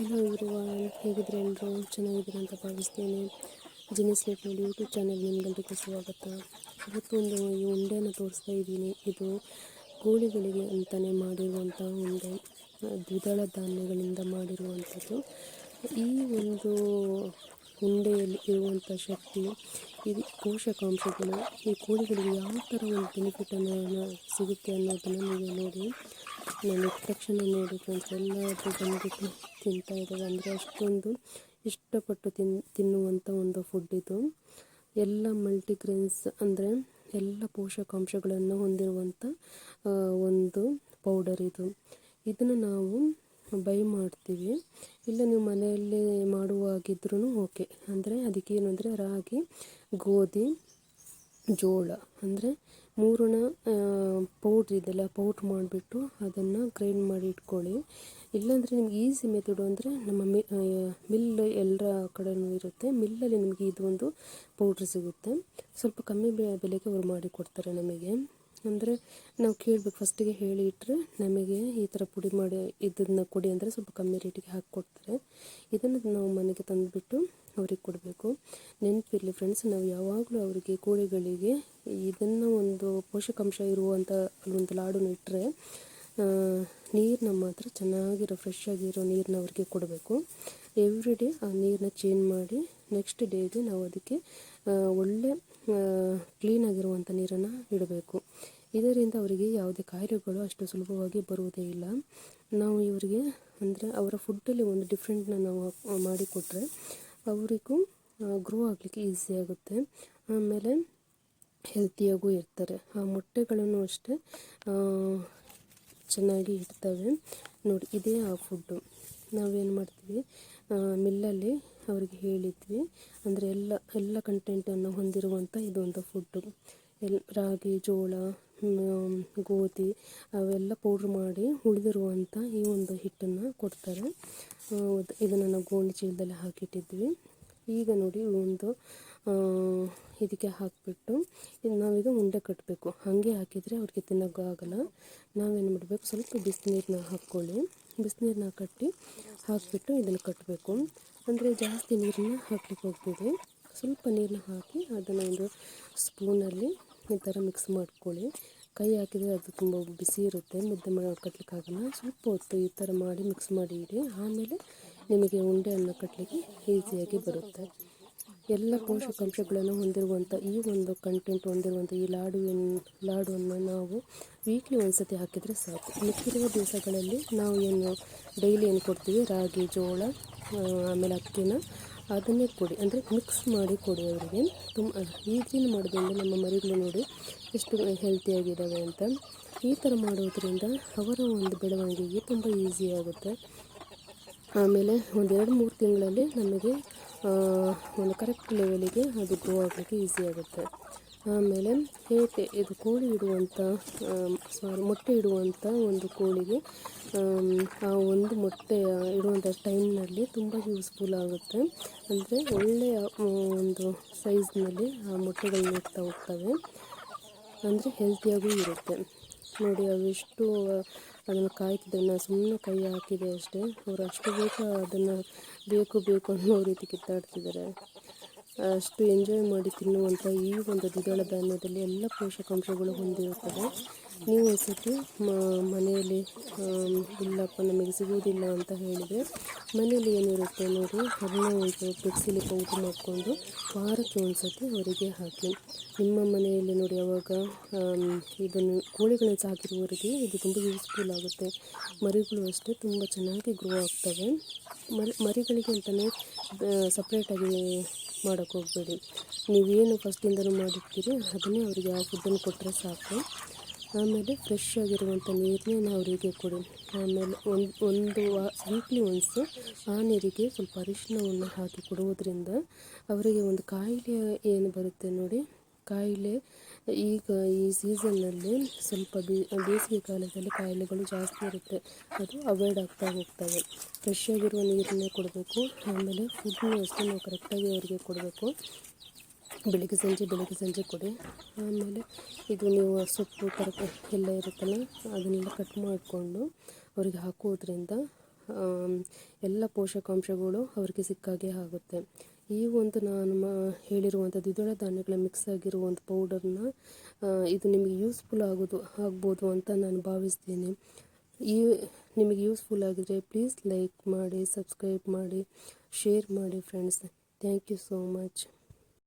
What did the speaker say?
Hello everyone ಹೇಗಿದ್ರೆ ಎಲ್ಲರೂ ಚೆನ್ನಾಗಿದ್ದೀರ ಅಂತ ಭಾವಿಸ್ತೇನೆ. ಜಿನಿಸ್ ಲೇಟ್ ನೋಡಿ ಯೂಟ್ಯೂಬ್ ಚಾನಲ್ ನಿಮ್ಗೆಲ್ರಿಗೂ ಸ್ವಾಗತ. ಇವತ್ತು ಒಂದು ಈ ಉಂಡೆಯನ್ನು ತೋರಿಸ್ತಾ ಇದ್ದೀನಿ. ಇದು ಕೋಳಿಗಳಿಗೆ ಅಂತಲೇ ಮಾಡಿರುವಂಥ ಉಂಡೆ. ದ್ವಿದಳ ಧಾನ್ಯಗಳಿಂದ ಮಾಡಿರುವಂಥದ್ದು. ಈ ಒಂದು ಉಂಡೆಯಲ್ಲಿ ಇರುವಂಥ ಶಕ್ತಿ ಇದು ಪೋಷಕಾಂಶಗಳು, ಈ ಕೋಳಿಗಳಿಗೆ ಯಾವ ಥರ ಒಂದು ಬೆನಿಫಿಟನ್ನು ಸಿಗುತ್ತೆ ಅನ್ನೋದನ್ನು ನೀವು ನೋಡಿ. ನಾನು ತಕ್ಷಣ ನೋಡಿ ಫ್ರೆಂಡ್ಸ್ ಎಲ್ಲರೂ ಬಂದುಬಿಟ್ಟು ತಿಂತಾ ಇದ್ದಾರೆ. ಅಂದರೆ ಅಷ್ಟೊಂದು ಇಷ್ಟಪಟ್ಟು ತಿನ್ ತಿನ್ನುವಂಥ ಒಂದು ಫುಡ್ ಇದು. ಎಲ್ಲ ಮಲ್ಟಿಗ್ರೇನ್ಸ್ ಅಂದರೆ ಎಲ್ಲ ಪೋಷಕಾಂಶಗಳನ್ನು ಹೊಂದಿರುವಂಥ ಒಂದು ಪೌಡರ್ ಇದು. ಇದನ್ನು ನಾವು ಬೈ ಮಾಡ್ತೀವಿ. ಇಲ್ಲ ನೀವು ಮನೆಯಲ್ಲಿ ಮಾಡುವಾಗಿದ್ರೂ ಓಕೆ ಅಂದರೆ ಅದಕ್ಕೇನು ಅಂದರೆ ರಾಗಿ, ಗೋಧಿ, ಜೋಳ. ಅಂದರೆ ಮೂರನ್ನ ಪೌಡ್ರ್ ಇದೆಲ್ಲ ಪೌಡ್ರ್ ಮಾಡಿಬಿಟ್ಟು ಅದನ್ನು ಗ್ರೈಂಡ್ ಮಾಡಿ ಇಟ್ಕೊಳ್ಳಿ. ಇಲ್ಲಾಂದರೆ ನಿಮ್ಗೆ ಈಸಿ ಮೆಥಡು ಅಂದರೆ ನಮ್ಮ ಮಿಲ್ ಎಲ್ಲರ ಕಡೆಯೂ ಇರುತ್ತೆ. ಮಿಲ್ಲಲ್ಲಿ ನಿಮಗೆ ಇದು ಒಂದು ಪೌಡ್ರ್ ಸಿಗುತ್ತೆ. ಸ್ವಲ್ಪ ಕಮ್ಮಿ ಬೆಲೆಗೆ ಅವ್ರು ಮಾಡಿ ಕೊಡ್ತಾರೆ ನಮಗೆ. ಅಂದರೆ ನಾವು ಕೇಳಬೇಕು. ಫಸ್ಟಿಗೆ ಹೇಳಿ ಇಟ್ಟರೆ ನಮಗೆ ಈ ಥರ ಪುಡಿ ಮಾಡಿ ಇದನ್ನು ಕೊಡಿ ಅಂದರೆ ಸ್ವಲ್ಪ ಕಮ್ಮಿ ರೇಟಿಗೆ ಹಾಕಿ ಕೊಡ್ತಾರೆ. ಇದನ್ನು ನಾವು ಮನೆಗೆ ತಂದುಬಿಟ್ಟು ಅವ್ರಿಗೆ ಕೊಡಬೇಕು. ನೆನಪಿರಲಿ ಫ್ರೆಂಡ್ಸ್ ನಾವು ಯಾವಾಗಲೂ ಅವರಿಗೆ ಕೋಳಿಗಳಿಗೆ ಇದನ್ನು ಒಂದು ಪೋಷಕಾಂಶ ಇರುವಂಥ ಒಂದು ಲಾಡನ್ನು ಇಟ್ಟರೆ ನೀರನ್ನ ಮಾತ್ರ ಚೆನ್ನಾಗಿರೋ ಫ್ರೆಶ್ ಆಗಿರೋ ನೀರನ್ನ ಅವ್ರಿಗೆ ಕೊಡಬೇಕು. ಎವ್ರಿ ಡೇ ಆ ನೀರನ್ನ ಚೇಂಜ್ ಮಾಡಿ ನೆಕ್ಸ್ಟ್ ಡೇಗೆ ನಾವು ಅದಕ್ಕೆ ಒಳ್ಳೆ ಕ್ಲೀನಾಗಿರುವಂಥ ನೀರನ್ನು ಇಡಬೇಕು. ಇದರಿಂದ ಅವರಿಗೆ ಯಾವುದೇ ಕಾಯಿಲೆಗಳು ಅಷ್ಟು ಸುಲಭವಾಗಿ ಬರುವುದೇ ಇಲ್ಲ. ನಾವು ಇವರಿಗೆ ಅಂದರೆ ಅವರ ಫುಡ್ಡಲ್ಲಿ ಒಂದು ಡಿಫ್ರೆಂಟ್ನ ನಾವು ಮಾಡಿಕೊಟ್ರೆ ಅವರಿಗೂ ಗ್ರೋ ಆಗಲಿಕ್ಕೆ ಈಸಿ ಆಗುತ್ತೆ. ಆಮೇಲೆ ಹೆಲ್ತಿಯಾಗೂ ಇರ್ತಾರೆ. ಆ ಮೊಟ್ಟೆಗಳನ್ನು ಅಷ್ಟೇ ಚೆನ್ನಾಗಿ ಇರ್ತವೆ ನೋಡಿ, ಇದೇ ಆ ಫುಡ್ಡು ನಾವೇನು ಮಾಡ್ತೀವಿ ಮಿಲ್ಲಲ್ಲಿ ಅವ್ರಿಗೆ ಹೇಳಿದ್ವಿ, ಅಂದರೆ ಎಲ್ಲ ಎಲ್ಲ ಕಂಟೆಂಟನ್ನು ಹೊಂದಿರುವಂಥ ಇದೊಂದು ಫುಡ್ಡು ಎಲ್, ರಾಗಿ, ಜೋಳ ಗೋಧಿ, ಅವೆಲ್ಲ ಪೌಡ್ರ್ ಮಾಡಿ ಉಳಿದಿರುವಂಥ ಈ ಒಂದು ಹಿಟ್ಟನ್ನು ಕೊಡ್ತಾರೆ. ಇದನ್ನು ನಾವು ಗೋಣಿ ಚೀಲದಲ್ಲಿ ಹಾಕಿಟ್ಟಿದ್ವಿ. ಈಗ ನೋಡಿ, ಒಂದು ಇದಕ್ಕೆ ಹಾಕಿಬಿಟ್ಟು ಇದು ನಾವೀಗ ಉಂಡೆ ಕಟ್ಟಬೇಕು ಹಾಗೆ ಹಾಕಿದರೆ ಅವ್ರಿಗೆ ತಿನ್ನೋಕ್ಕಾಗಲ್ಲ ನಾವೇನು ಮಾಡಬೇಕು? ಸ್ವಲ್ಪ ಬಿಸಿನೀರನ್ನ ಹಾಕ್ಕೊಳ್ಳಿ. ಬಿಸಿನೀರನ್ನ ಕಟ್ಟಿ ಹಾಕಿಬಿಟ್ಟು ಇದನ್ನು ಕಟ್ಟಬೇಕು ಅಂದರೆ ಜಾಸ್ತಿ ನೀರನ್ನ ಹಾಕ್ಲಿಕ್ಕೆ ಹೋಗ್ತೀವಿ ಸ್ವಲ್ಪ ನೀರನ್ನ ಹಾಕಿ ಅದನ್ನು ಒಂದು ಸ್ಪೂನಲ್ಲಿ ಈ ಥರ ಮಿಕ್ಸ್ ಮಾಡ್ಕೊಳ್ಳಿ. ಕೈ ಹಾಕಿದರೆ ಅದು ತುಂಬ ಬಿಸಿ ಇರುತ್ತೆ. ಮುದ್ದೆ ಮಾಡಿ ಕಟ್ಟಲಿಕ್ಕಾಗಲ್ಲ ಸ್ವಲ್ಪ ಹೊತ್ತು ಈ ಥರ ಮಾಡಿ ಮಿಕ್ಸ್ ಮಾಡಿ ಇಡಿ. ಆಮೇಲೆ ನಿಮಗೆ ಉಂಡೆಯನ್ನು ಕಟ್ಟಲಿಕ್ಕೆ ಈಸಿಯಾಗಿ ಬರುತ್ತೆ. ಎಲ್ಲ ಪೋಷಕಾಂಶಗಳನ್ನು ಹೊಂದಿರುವಂಥ ಈ ಒಂದು ಕಂಟೆಂಟ್ ಹೊಂದಿರುವಂಥ ಈ ಲಾಡುವಿನ, ಲಾಡುವನ್ನು ನಾವು ವೀಕ್ಲಿ ಒಂದ್ಸತಿ ಹಾಕಿದರೆ ಸಾಕು. ಮಿಕ್ಕಿರುವ ದಿವಸಗಳಲ್ಲಿ ನಾವು ಏನು ಡೈಲಿ ಏನು ಕೊಡ್ತೀವಿ? ರಾಗಿ, ಜೋಳ ಆಮೇಲೆ ಅಕ್ಕಿನ ಅದನ್ನೇ ಕೊಡಿ. ಅಂದರೆ ಮಿಕ್ಸ್ ಮಾಡಿ ಕೊಡಿ ಅವರಿಗೆ. ತುಂಬ ಈಗಿನ ಮಾಡೋದ್ರಿಂದ ನಮ್ಮ ಮರಿಗಳು ನೋಡಿ ಎಷ್ಟು ಹೆಲ್ತಿಯಾಗಿದ್ದಾವೆ ಅಂತ. ಈ ಥರ ಮಾಡೋದ್ರಿಂದ ಅವರ ಒಂದು ಬೆಳವಣಿಗೆಗೆ ತುಂಬ ಈಸಿ ಆಗುತ್ತೆ. ಆಮೇಲೆ ಒಂದೆರಡು ಮೂರು ತಿಂಗಳಲ್ಲಿ ನಮಗೆ ಒಂದು ಕರೆಕ್ಟ್ ಲೆವೆಲಿಗೆ ಅದು ಗ್ರೋ ಆಗಲಿಕ್ಕೆ ಈಸಿ ಆಗುತ್ತೆ. ಆಮೇಲೆ ಹೇಗೆ ಇದು ಕೋಳಿ ಇಡುವಂಥ ಸಾರಿ ಮೊಟ್ಟೆ ಇಡುವಂಥ ಒಂದು ಕೋಳಿಗೆ ಆ ಒಂದು ಮೊಟ್ಟೆ ಇಡುವಂಥ ಟೈಮ್ನಲ್ಲಿ ತುಂಬ ಯೂಸ್ಫುಲ್ ಆಗುತ್ತೆ. ಅಂದರೆ ಒಳ್ಳೆಯ ಒಂದು ಸೈಜ್ನಲ್ಲಿ ಆ ಮೊಟ್ಟೆಗಳು ಇಡ್ತಾ ಹೋಗ್ತವೆ. ಅಂದರೆ ಹೆಲ್ತಿಯಾಗೂ ಇರುತ್ತೆ. ನೋಡಿ ಅವೆಷ್ಟು ಅದನ್ನು ಕಾಯ್ತಿದ್ದೆ ನಾನು ಸುಮ್ಮನೆ ಕೈ ಹಾಕಿದೆ ಅಷ್ಟೇ. ಅವರು ಅಷ್ಟು ಬೇಕು ಅದನ್ನು ಬೇಕು ಬೇಕು ಅನ್ನೋ ರೀತಿ ಕಿತ್ತಾಡ್ತಿದ್ದಾರೆ. ಅಷ್ಟು ಎಂಜಾಯ್ ಮಾಡಿ ತಿನ್ನುವಂಥ ಈ ಒಂದು ದ್ವಿದಳ ಧಾನ್ಯದಲ್ಲಿ ಎಲ್ಲ ಪೋಷಕಾಂಶಗಳು ಹೊಂದಿರುತ್ತದೆ. ನೀವು ಒಂದ್ಸತಿ ಮ- ಮನೆಯಲ್ಲಿ ಇಲ್ಲಪ್ಪ ನಮಗೆ ಸಿಗುವುದಿಲ್ಲ ಅಂತ ಹೇಳಿದರೆ ಮನೆಯಲ್ಲಿ ಏನಿರುತ್ತೆ ನೋಡಿ ಅದನ್ನ ಒಂದು ಮಿಕ್ಸಿಲಿ ಪೌಡ್ರ್ ಮಾಡಿಕೊಂಡು ವಾರಕ್ಕೆ ಒಂದು ಸತಿ ಅವರಿಗೆ ಹಾಕಿ. ನಿಮ್ಮ ಮನೆಯಲ್ಲಿ ನೋಡಿ ಆಮ್, ಇದನ್ನು ಕೋಳಿಗಳನ್ನು ಸಾಕಿರುವವರಿಗೆ ಇದು ತುಂಬ ಯೂಸ್ಫುಲ್ ಆಗುತ್ತೆ. ಮರಿಗಳು ಅಷ್ಟೇ ತುಂಬ ಚೆನ್ನಾಗಿ ಗ್ರೋ ಆಗ್ತವೆ. ಮರಿ ಮರಿಗಳಿಗೆ ಅಂತಲೇ ಸಪ್ರೇಟಾಗಿ ಮಾಡೋಕ್ಕೆ ಹೋಗಬೇಡಿ. ನೀವೇನು ಫಸ್ಟಿಂದನೂ ಮಾಡಿರ್ತೀರಿ ಅದನ್ನೇ ಅವರಿಗೆ ಆ ಫುಡ್ಡನ್ನು ಕೊಟ್ಟರೆ ಸಾಕು. ಆಮೇಲೆ ಫ್ರೆಶ್ ಆಗಿರುವಂಥ ನೀರನ್ನೇ ಅವರಿಗೆ ಕೊಡಿ ಆಮೇಲೆ ಒಂದು ಒಂದು ವಾ ವೀಕ್ಲಿ ಒನ್ಸು ಆ ನೀರಿಗೆ ಸ್ವಲ್ಪ ಅರಿಶಿನವನ್ನು ಹಾಕಿ ಕೊಡುವುದರಿಂದ ಅವರಿಗೆ ಒಂದು ಕಾಯಿಲೆ ಏನು ಬರುತ್ತೆ ನೋಡಿ, ಕಾಯಿಲೆ ಈಗ ಈ ಸೀಸನ್ನಲ್ಲಿ ಸ್ವಲ್ಪ ಬೇಸಿಗೆ ಕಾಲದಲ್ಲಿ ಕಾಯಿಲೆಗಳು ಜಾಸ್ತಿ ಇರುತ್ತೆ. ಅದು ಅವಾಯ್ಡ್ ಆಗ್ತಾ ಹೋಗ್ತವೆ. ಫ್ರೆಶ್ ಆಗಿರುವ ನೀರನ್ನೇ ಕೊಡಬೇಕು. ಆಮೇಲೆ ಫುಡ್ನೂ ಅಷ್ಟೇ ನಾವು ಕರೆಕ್ಟಾಗಿ ಅವರಿಗೆ ಕೊಡಬೇಕು. ಬೆಳಿಗ್ಗೆ ಸಂಜೆ, ಬೆಳಗ್ಗೆ ಸಂಜೆ ಕೊಡಿ. ಆಮೇಲೆ ಇದು ನೀವು ಸೊಪ್ಪು ತರಕಾರಿ ಎಲ್ಲ ಇರುತ್ತಲ್ಲ, ಅದನ್ನೆಲ್ಲ ಕಟ್ ಮಾಡಿಕೊಂಡು ಅವರಿಗೆ ಹಾಕೋದ್ರಿಂದ ಎಲ್ಲ ಪೋಷಕಾಂಶಗಳು ಅವರಿಗೆ ಸಿಕ್ಕಾಗೆ ಆಗುತ್ತೆ. ಈ ಒಂದು ನಾನು ಹೇಳಿರುವಂಥ ದ್ವಿದಳ ಧಾನ್ಯಗಳ ಮಿಕ್ಸ್ ಆಗಿರುವ ಒಂದು ಪೌಡರ್ನ ಇದು ನಿಮಗೆ ಯೂಸ್ಫುಲ್ ಆಗೋದು, ಆಗ್ಬೋದು ಅಂತ ನಾನು ಭಾವಿಸ್ತೀನಿ. ಈ, ನಿಮಗೆ ಯೂಸ್ಫುಲ್ ಆಗಿದ್ರೆ ಪ್ಲೀಸ್ ಲೈಕ್ ಮಾಡಿ ಸಬ್ಸ್ಕ್ರೈಬ್ ಮಾಡಿ ಶೇರ್ ಮಾಡಿ friends thank you so much